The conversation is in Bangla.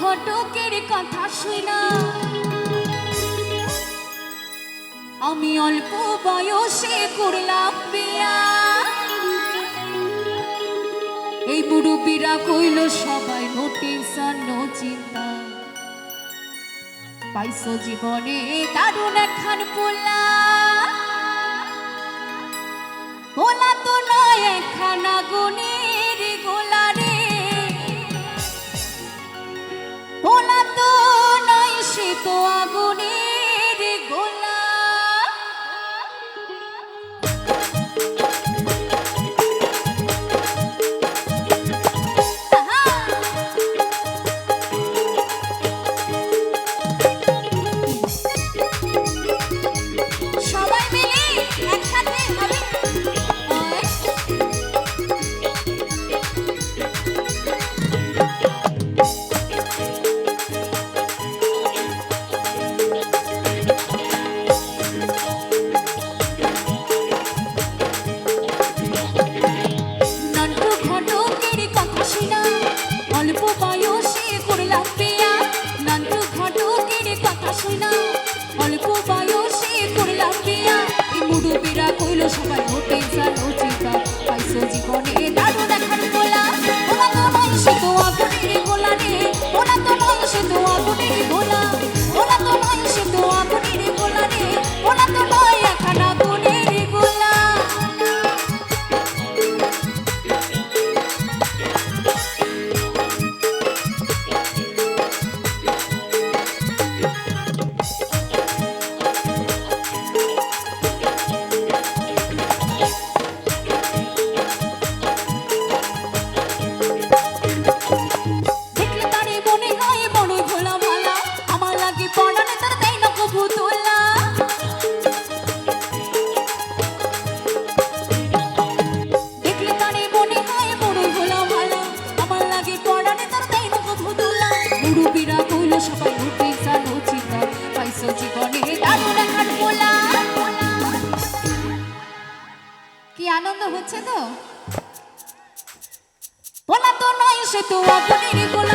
ঘটকের কথা শুনা। আমি অল্প বয়সে করলাম বিয়া। এই মুরব্বীরা কইল, সবাই নোটিশন নো চিন্তা। পাইছ জীবনে দারুণ খান পোলা। পোলা তো নয় খানা গুনে তো আগুনে 出卖。আনন্দ হচ্ছে তো? বলা তো নয় সে তো অপনির গোল